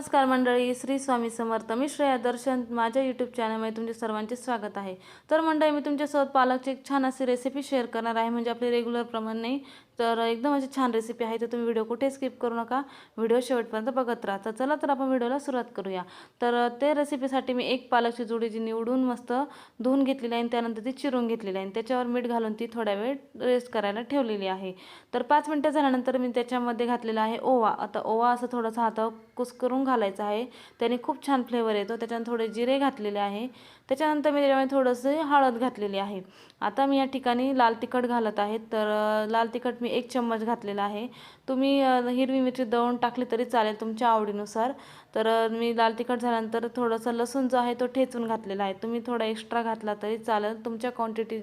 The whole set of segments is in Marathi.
नमस्कार मंडळी श्री स्वामी समर्थ. मी श्रेया दर्शन. माझ्या यूट्यूब चॅनलमध्ये तुमचे सर्वांचे स्वागत आहे. तर मंडळी मी तुमच्यासोबत पालकची एक छान अशी रेसिपी शेअर करणार आहे. म्हणजे आपली रेग्युलरप्रमाणे नाही तर एकदम अशी छान रेसिपी आहे. तर तुम्ही व्हिडिओ कुठे स्किप करू नका. व्हिडिओ शेवटपर्यंत बघत राहा. तर चला तर आपण व्हिडिओला सुरुवात करूया. तर ते रेसिपीसाठी मी एक पालकची जुडी जी निवडून मस्त धुवून घेतलेली आहे आणि त्यानंतर ती चिरून घेतलेली आहे. आणि त्याच्यावर मीठ घालून ती थोड्या वेळ रेस्ट करायला ठेवलेली आहे. तर पाच मिनटं झाल्यानंतर मी त्याच्यामध्ये घातलेला आहे ओवा. आता ओवा असं थोडंसं हातावर कुस्करून घालायचं आहे. त्याने खूप छान फ्लेवर येतो. त्याच्यानं थोडे जिरे घातलेले आहे. त्याच्यानंतर मी त्याच्यामध्ये थोडंसं हळद घातलेली आहे. आता मी या ठिकाणी लाल तिखट घालत आहे. तर लाल तिखट मी एक चम्मच घातलेला आहे. तुम्ही हिरवी मिरची दळून टाकली तरी चालेल तुमच्या आवडीनुसार. तर मी लाल तिखट झाल्यानंतर थोडंसं लसूण जो आहे तो ठेचून घातलेला आहे. तुम्ही थोडा एक्स्ट्रा घातला तरी चालेल. तुमच्या क्वांटिटी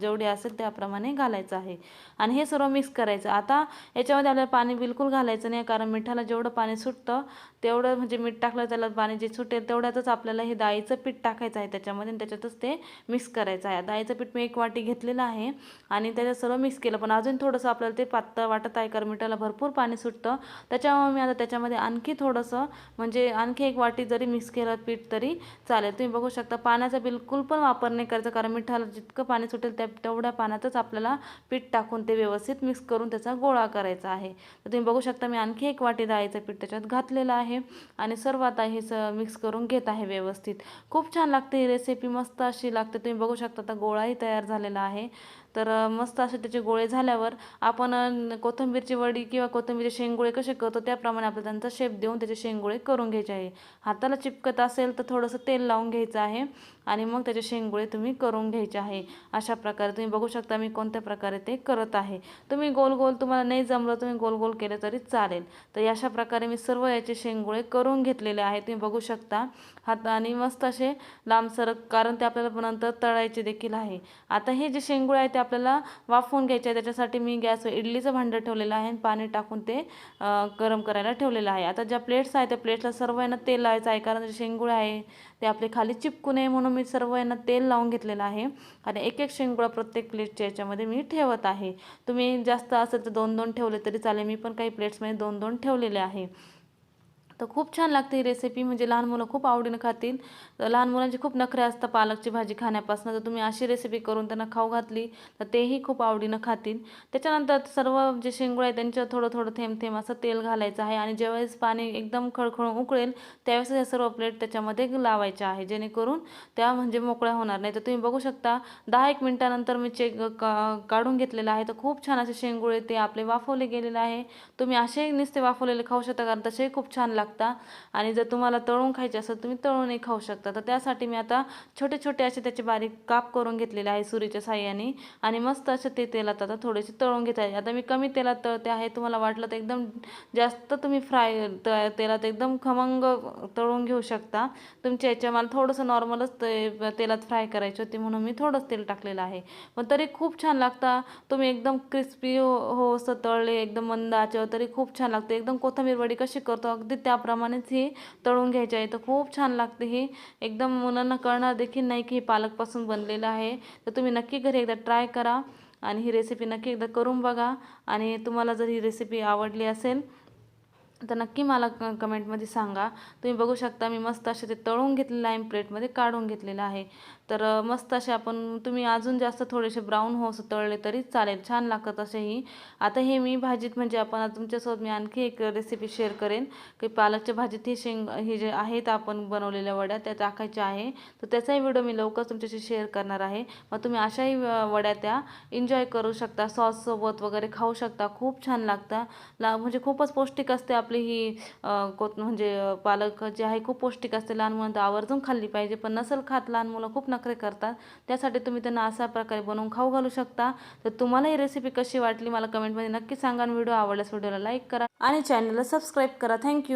जेवढी असेल त्याप्रमाणे घालायचं आहे. आणि हे सर्व मिक्स करायचं. आता याच्यामध्ये आपल्याला पाणी बिलकुल घालायचं नाही कारण मिठाला जेवढं पाणी सुटतं तेवढं म्हणजे मीठ टाकलं त्याला पाणी जे सुटेल तेवढ्यातच आपल्याला हे डाळीचं पीठ टाकायचं आहे. त्याच्यामध्ये आणि त्याच्यातच ते मिक्स करायचं आहे. डाळीचं पीठ मी एक वाटी घेतलेलं आहे आणि त्याच्यात सर्व मिक्स केलं. पण अजून थोडंसं आपल्याला ते पातळ वाटत आहे कारण मिठाला भरपूर पाणी सुटतं. त्याच्यामुळे मी आता त्याच्यामध्ये आणखी थोडंसं म्हणजे आणखी एक वाटी जरी मिक्स केलं पीठ तरी चालेल. तुम्ही बघू शकता पाण्याचा बिलकुल पण वापर नाही करायचा कारण मिठाला जितकं पाणी सुटेल त्या तेवढ्या पाण्यातच आपल्याला पीठ टाकून ते व्यवस्थित मिक्स करून त्याचा गोळा करायचा आहे. तर तुम्ही बघू शकता मी आणखी एक वाटी डाळीचं पीठ त्याच्यात घातलेलं आहे आणि सर्व आता हे स मिक्स करून घेत आहे व्यवस्थित. खूप छान लागते ही रेसिपी मस्त अशी लागते. तुम्ही बघू शकता आता गोळाही तयार झालेला आहे. तर मस्त असे त्याचे गोळे झाल्यावर आपण कोथिंबीरची वडी किंवा कोथिंबीरचे शेंगोळे कसे करतो त्याप्रमाणे आपल्याला त्यांचा शेप देऊन त्याचे शेंगोळे करून घ्यायचे आहे. हाताला चिपकत असेल तर थोडंसं तेल लावून घ्यायचं आहे आणि मग त्याचे शेंगोळे तुम्ही करून घ्यायचे आहे. अशा प्रकारे तुम्ही बघू शकता मी कोणत्या प्रकारे ते करत आहे. तुम्ही गोल गोल तुम्हाला नाही जमलं तुम्ही गोल गोल केलं तरी चालेल. तर अशा प्रकारे मी सर्व याचे शेंगोळे करून घेतलेले आहे. तुम्ही बघू शकता. हात आणि मस्त असे लांबसर कारण ते आपल्याला नंतर तळायचे देखील आहे. आता हे जे शेंगूळ आहे ते आपल्याला वाफवून घ्यायचे आहे त्याच्यासाठी मी गॅसवर इडलीचं भांडं ठेवलेलं आहे आणि पाणी टाकून ते गरम करायला ठेवलेलं आहे. आता ज्या प्लेट्स आहे त्या प्लेट्सला सर्व यांना तेल लावायचं आहे. कारण जे शेंगुळे आहे ते आपले खाली चिपकू नये म्हणून मी सर्व यांना तेल लावून घेतलेलं आहे. आणि एक एक शेंगुळा प्रत्येक प्लेटच्या याच्यामध्ये मी ठेवत आहे. तुम्ही जास्त असेल तर दोन दोन ठेवले तरी चालेल. मी पण काही प्लेट्समध्ये दोन दोन ठेवलेले आहे. तर खूप छान लागते ही रेसिपी म्हणजे लहान मुलं खूप आवडीनं खातील. लहान मुलांचे खूप नखरे असतात पालकची भाजी खाण्यापासून. तर तुम्ही अशी रेसिपी करून त्यांना खाऊ घातली तर तेही खूप आवडीनं खातील. त्याच्यानंतर सर्व जे शेंगुळे आहे त्यांच्या थोडं थोडं थेंब थेंब असं तेल घालायचं आहे आणि ज्यावेळेस पाणी एकदम खळखळून उकळेल त्यावेळेस हे सर्व प्लेट त्याच्यामध्ये लावायचे आहे. जेणेकरून त्या म्हणजे मोकळ्या होणार नाही. तर तुम्ही बघू शकता दहा एक मिनटानंतर मी चेक काढून घेतलेलं आहे. तर खूप छान असे शेंगुळे ते आपले वाफवले गेलेले आहे. तुम्ही असे नुसते वाफवलेले खाऊ शकता कारण तसेही खूप छान लागतात. लागता. आणि जर तुम्हाला तळून खायचे असेल तुम्ही तळूनही खाऊ शकता. तर त्यासाठी मी आता छोटे छोटे असे त्याचे बारीक काप करून घेतलेले आहे सुरीच्या साह्याने. आणि मस्त असे ते तेलात आता थोडेसे तळून घेत आहे. आता मी कमी तेलात तळते आहे. तुम्हाला वाटलं तर एकदम जास्त तुम्ही फ्राय तेलात एकदम खमंग तळून घेऊ शकता. तुमच्या याच्या मला थोडंसं नॉर्मलच ते तेलात फ्राय करायची होती म्हणून मी थोडंच तेल टाकलेलं आहे. पण तरी खूप छान लागता. तुम्ही एकदम क्रिस्पी हो हो असं तळले एकदम मंद आचेवर तरी खूप छान लागते. एकदम कोथंबीर वडी कशी करतो अगदी त्या त्याप्रमाणेच हे तळून घ्यायचे आहे. तर खूप छान लागते हे. एकदम मुलांना कळणार देखील नाही की हे पालकपासून बनलेलं आहे. तर तुम्ही नक्की घरी एकदा ट्राय करा आणि ही रेसिपी नक्की एकदा करून बघा. आणि तुम्हाला जर ही रेसिपी आवडली असेल तर नक्की मला क कमेंटमध्ये सांगा. तुम्ही बघू शकता मी मस्त असे ते तळून घेतलेलं आहे प्लेटमध्ये काढून घेतलेलं आहे. तर मस्त असे आपण तुम्ही अजून जास्त थोडेसे ब्राऊन होस तळले तरी चालेल. छान लागतात असेही. आता हे मी भाजीत म्हणजे आपण तुमच्यासोबत मी आणखी एक रेसिपी शेअर करेन. की पालकच्या भाजीत हे शेंग हे जे आहेत आपण बनवलेल्या वड्या त्या टाकायच्या आहे. तर त्याचाही व्हिडिओ मी लवकर तुमच्याशी शेअर करणार आहे. मग तुम्ही अशाही वड्या त्या एन्जॉय करू शकता. सॉससोबत वगैरे खाऊ शकता. खूप छान लागतं. ला म्हणजे खूपच पौष्टिक असते आपली ही कोत म्हणजे पालक जे आहे खूप पौष्टिक असते. लहान मुलांना आवर्जून खाल्ली पाहिजे पण नसल खात लहान मुलं खूप नखरे करतात. त्यासाठी तुम्ही त्यांना अशा प्रकारे बनवून खाऊ घालू शकता. तर तुम्हाला ही रेसिपी कशी वाटली मला कमेंटमध्ये नक्की सांगा आणि व्हिडिओ आवडल्यास व्हिडिओला लाईक करा आणि चॅनलला सबस्क्राईब करा. थँक्यू